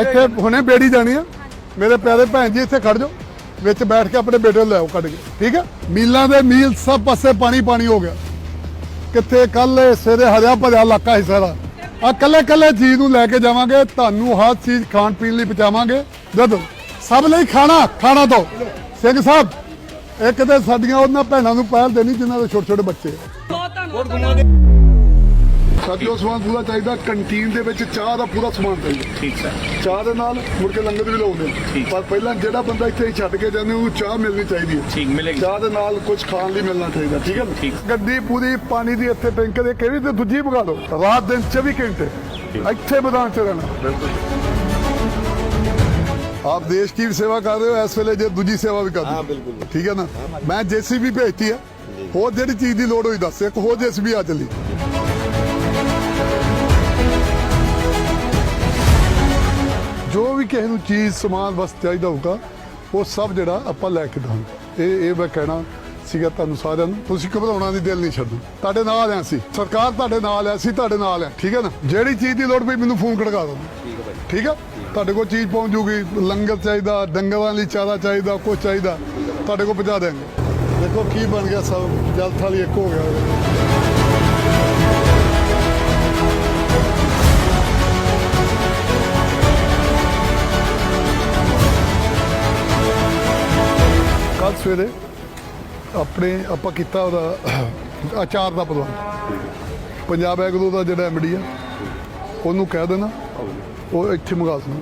ਇੱਥੇ ਹੁਣੇ ਬੇੜੀ ਜਾਣੀ ਆ। ਮੇਰੇ ਪਿਆਰੇ ਭੈਣ ਜੀ, ਇੱਥੇ ਖੜ ਜਾਓ। ਵਿੱਚ ਬੈਠ ਕੇ ਆਪਣੇ ਬੇਟੇ ਨੂੰ ਲੈ ਆਓ ਕੱਢ ਕੇ। ਠੀਕ ਆ? ਮੀਲਾਂ ਦੇ ਮੀਲ ਸਭ ਪਾਸੇ ਪਾਣੀ ਪਾਣੀ ਹੋ ਗਿਆ। ਕਿੱਥੇ ਕੱਲ ਸਵੇਰੇ ਹਰਿਆ ਭਰਿਆ ਇਲਾਕਾ ਹਿੱਸਾ ਦਾ ਆ ਕੱਲੇ ਕੱਲੇ ਚੀਜ਼ ਨੂੰ ਲੈ ਕੇ ਜਾਵਾਂਗੇ, ਤੁਹਾਨੂੰ ਹਰ ਚੀਜ਼ ਖਾਣ ਪੀਣ ਲਈ ਪਹੁੰਚਾਵਾਂਗੇ। ਜਦੋਂ ਸਭ ਲਈ ਖਾਣਾ ਖਾਣਾ ਤੋਂ ਸਿੰਘ ਸਾਹਿਬ, ਇੱਕ ਤੇ ਸਾਡੀਆਂ ਉਹਨਾਂ ਭੈਣਾਂ ਨੂੰ ਪਹਿਲ ਦੇਣੀ ਜਿਨ੍ਹਾਂ ਦੇ ਛੋਟੇ ਛੋਟੇ ਬੱਚੇ। ਬਹੁਤ ਧੰਨਵਾਦ। ਸਾਥੀਓ ਸਮਾਨ ਪੂਰਾ ਚਾਹੀਦਾ ਕੰਟੀਨ ਦੇ ਵਿੱਚ ਚਾਹ ਦਾ ਪੂਰਾ ਸਮਾਨ ਚਾਹੀਦਾ। ਠੀਕ ਸਰ। ਚਾਹ ਦੇ ਨਾਲ ਮੁੜ ਕੇ ਲੰਗਰ ਵੀ ਲਾਉਂਦੇ ਪਰ ਪਹਿਲਾਂ ਜਿਹੜਾ ਬੰਦਾ ਇੱਥੇ ਛੱਡ ਕੇ ਜਾਂਦਾ ਉਹਨੂੰ ਚਾਹ ਮਿਲਣੀ ਚਾਹੀਦੀ ਹੈ। ਠੀਕ ਮਿਲੇਗੀ। ਚਾਹ ਦੇ ਨਾਲ ਕੁਝ ਖਾਣ ਲਈ ਮਿਲਣਾ ਚਾਹੀਦਾ ਠੀਕ ਹੈ ਠੀਕ। ਗੱਡੀ ਪੂਰੀ ਪਾਣੀ ਦੀ ਇੱਥੇ ਟੈਂਕਰ ਦੇ ਕਿਹੜੀ ਤੇ ਦੂਜੀ ਭਗਾ ਲਓ। ਰਾਤ ਦਿਨ 24 ਘੰਟੇ। ਇੱਥੇ ਮੈਦਾਨ 'ਚ ਰਹਿਣਾ। ਆਪ ਦੇਸ਼ ਦੀ ਵੀ ਸੇਵਾ ਕਰ ਰਹੇ ਹੋ ਇਸ ਵੇਲੇ ਜੇ ਦੂਜੀ ਸੇਵਾ ਵੀ ਕਰਦੇ ਹਾਂ ਬਿਲਕੁਲ। ਠੀਕ ਹੈ ਨਾ? ਮੈਂ ਜੇਸੀਬੀ ਭੇਜਤੀ ਹੈ। ਹੋਰ ਜਿਹੜੀ ਚੀਜ਼ ਦੀ ਲੋੜ ਹੋਈ ਦੱਸ ਇੱਕ ਹੋਰ ਜੇਸੀਬੀ ਆ ਚੱਲੀ। ਕਿਸੇ ਨੂੰ ਚੀਜ਼ ਸਮਾਨ ਵਸਤ ਚਾਹੀਦਾ ਹੋਊਗਾ ਉਹ ਸਭ ਜਿਹੜਾ ਆਪਾਂ ਲੈ ਕੇ ਦਾਂਗੇ ਇਹ ਇਹ ਮੈਂ ਕਹਿਣਾ ਸੀਗਾ ਤੁਹਾਨੂੰ ਸਾਰਿਆਂ ਨੂੰ। ਤੁਸੀਂ ਘਬਰਾਉਣਾ ਦੀ ਦਿਲ ਨਹੀਂ ਛੱਡੋ ਤੁਹਾਡੇ ਨਾਲ ਆ ਅਸੀਂ। ਸਰਕਾਰ ਤੁਹਾਡੇ ਨਾਲ ਆ ਅਸੀਂ ਤੁਹਾਡੇ ਨਾਲ ਆ ਠੀਕ ਹੈ ਨਾ? ਜਿਹੜੀ ਚੀਜ਼ ਦੀ ਲੋੜ ਪਈ ਮੈਨੂੰ ਫੋਨ ਖੜਕਾ ਦਿਓ। ਠੀਕ ਹੈ ਤੁਹਾਡੇ ਕੋਲ ਚੀਜ਼ ਪਹੁੰਚ ਜੂਗੀ। ਲੰਗਰ ਚਾਹੀਦਾ ਡੰਗਰਾਂ ਲਈ ਚਾਰਾ ਚਾਹੀਦਾ ਕੁਝ ਚਾਹੀਦਾ। ਤੁਹਾਡੇ ਕੋਲ ਪਹੁੰਚਾ ਦੇਵਾਂਗੇ ਦੇਖੋ ਕੀ ਬਣ ਗਿਆ ਸਭ। ਜਲ ਥਾਲੀ ਇੱਕ ਹੋ ਗਿਆ। ਕੱਲ ਸਵੇਰੇ ਆਪਣੇ ਆਪਾਂ ਕੀਤਾ ਉਹਦਾ ਅਚਾਰ ਦਾ ਪ੍ਰਬੰਧ ਪੰਜਾਬ ਐਗਰੋ ਦਾ ਜਿਹੜਾ ਐਮਡੀ ਆ, ਉਹਨੂੰ ਕਹਿ ਦੇਣਾ, ਉਹ ਇੱਥੇ ਮੰਗਾ ਦੇਣਾ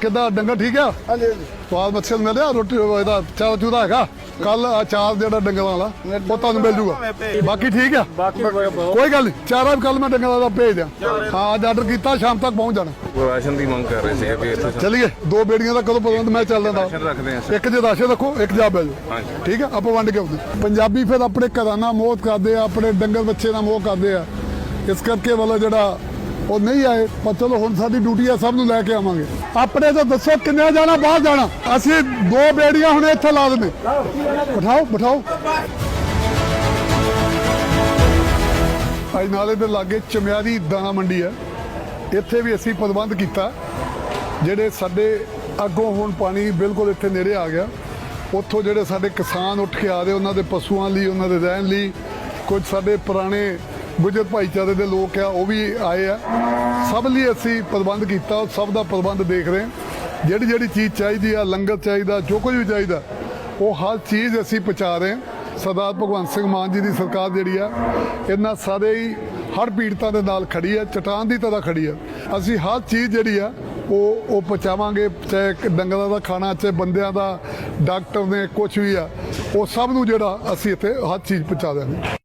ਕਿੱਦਾਂ ਡੰਗਰ ਠੀਕ ਆ? ਹਾਂਜੀ ਸਵਾਦ ਮੱਛਲ ਮਿਲਿਆ ਰੋਟੀ ਇਹਦਾ ਚਾਹ ਚੂਦਾ ਹੈਗਾ। ਕੱਲ ਅਚਾਰ ਜਿਹੜਾ ਡੰਗਰਾਂ ਵਾਲਾ ਉਹ ਤੁਹਾਨੂੰ ਮਿਲ ਜੂਗਾ। ਬਾਕੀ ਠੀਕ ਆ? ਕੋਈ ਗੱਲ ਨਹੀਂ। ਚਾਰਾ ਕੱਲ ਮੈਂ ਡੰਗਰਾਂ ਦਾ ਭੇਜ ਦਿਆਂ। ਹਾਂ ਅੱਜ ਆਰਡਰ ਕੀਤਾ ਸ਼ਾਮ ਤੱਕ ਪਹੁੰਚ ਜਾਣਾ। ਰਾਸ਼ਨ ਦੀ ਮੰਗ ਕਰ ਰਹੇ ਸੀ ਵੀ ਇੱਥੇ ਚਲੀਏ ਦੋ ਬੇੜੀਆਂ ਦਾ ਕਦੋਂ ਪ੍ਰਬੰਧ ਮੈਂ ਚੱਲ ਸਰ। ਇੱਕ ਜੇ ਰਾਸ਼ਨ ਰੱਖੋ ਇੱਕ ਜਾ ਬੈਜੋ ਹਾਂਜੀ। ਠੀਕ ਆ? ਆਪਾਂ ਵੰਡ ਕੇ ਆਉਂਦੇ। ਪੰਜਾਬੀ ਫਿਰ ਆਪਣੇ ਘਰਾਂ ਨਾਲ ਮੋਹ ਕਰਦੇ ਆ ਆਪਣੇ ਡੰਗਰ ਬੱਚੇ ਨਾਲ ਮੋਹ ਕਰਦੇ ਆ। ਇਸ ਕਰਕੇ ਵਾਲਾ ਜਿਹੜਾ ਉਹ ਨਹੀਂ ਆਏ, ਪਰ ਚਲੋ ਹੁਣ ਸਾਡੀ ਡਿਊਟੀ ਆ, ਸਭ ਨੂੰ ਲੈ ਕੇ ਆਵਾਂਗੇ। ਆਪਣੇ ਤੋਂ ਦੱਸੋ ਕਿੰਨੇ ਜਾਣਾ, ਬਾਹਰ ਜਾਣਾ? ਅਸੀਂ ਦੋ ਬੇੜੀਆਂ ਹੁਣ ਇੱਥੇ ਲਾ ਦਿੰਦੇ। ਬਿਠਾਓ ਬਿਠਾਓ। ਅੱਜ ਨਾਲੇ ਦੇ ਲਾਗੇ ਚਮਿਆਰੀ ਦਾਣਾ ਮੰਡੀ ਹੈ ਇੱਥੇ ਵੀ ਅਸੀਂ ਪ੍ਰਬੰਧ ਕੀਤਾ, ਜਿਹੜੇ ਸਾਡੇ ਅੱਗੋਂ ਹੁਣ ਪਾਣੀ ਬਿਲਕੁਲ ਇੱਥੇ ਨੇੜੇ ਆ ਗਿਆ। ਉੱਥੋਂ ਜਿਹੜੇ ਸਾਡੇ ਕਿਸਾਨ ਉੱਠ ਕੇ ਆ ਰਹੇ, ਉਹਨਾਂ ਦੇ ਪਸ਼ੂਆਂ ਲਈ, ਉਹਨਾਂ ਦੇ ਰਹਿਣ ਲਈ, ਕੁਝ ਸਾਡੇ ਪੁਰਾਣੇ ਗੁਜਰ ਭਾਈਚਾਰੇ ਦੇ ਲੋਕ ਆ, ਉਹ ਵੀ ਆਏ ਆ। ਸਭ ਲਈ ਅਸੀਂ ਪ੍ਰਬੰਧ ਕੀਤਾ ਉਹ ਸਭ ਦਾ ਪ੍ਰਬੰਧ ਦੇਖ ਰਹੇ ਜਿਹੜੀ ਜਿਹੜੀ ਚੀਜ਼ ਚਾਹੀਦੀ ਆ, ਲੰਗਰ ਚਾਹੀਦਾ, ਜੋ ਕੁਝ ਵੀ ਚਾਹੀਦਾ, ਉਹ ਹਰ ਚੀਜ਼ ਅਸੀਂ ਪਹੁੰਚਾ ਰਹੇ ਸਰਦਾਰ ਭਗਵੰਤ ਸਿੰਘ ਮਾਨ ਜੀ ਦੀ ਸਰਕਾਰ ਜਿਹੜੀ ਆ, ਇਹਨਾਂ ਸਾਰੇ ਹੀ ਹਰ ਪੀੜਤਾਂ ਦੇ ਨਾਲ ਖੜੀ ਆ, ਚਟਾਨ ਦੀ ਤਰ੍ਹਾਂ ਖੜੀ ਆ। ਅਸੀਂ ਹਰ ਚੀਜ਼ ਜਿਹੜੀ ਆ, ਉਹ ਉਹ ਪਹੁੰਚਾਵਾਂਗੇ, ਚਾਹੇ ਡੰਗਰਾਂ ਦਾ ਖਾਣਾ, ਚਾਹੇ ਬੰਦਿਆਂ ਦਾ, ਡਾਕਟਰ ਨੇ ਕੁਝ ਵੀ ਆ, ਉਹ ਸਭ ਨੂੰ ਜਿਹੜਾ ਅਸੀਂ ਇੱਥੇ ਹਰ ਚੀਜ਼ ਪਹੁੰਚਾ ਦਿਆਂਗੇ।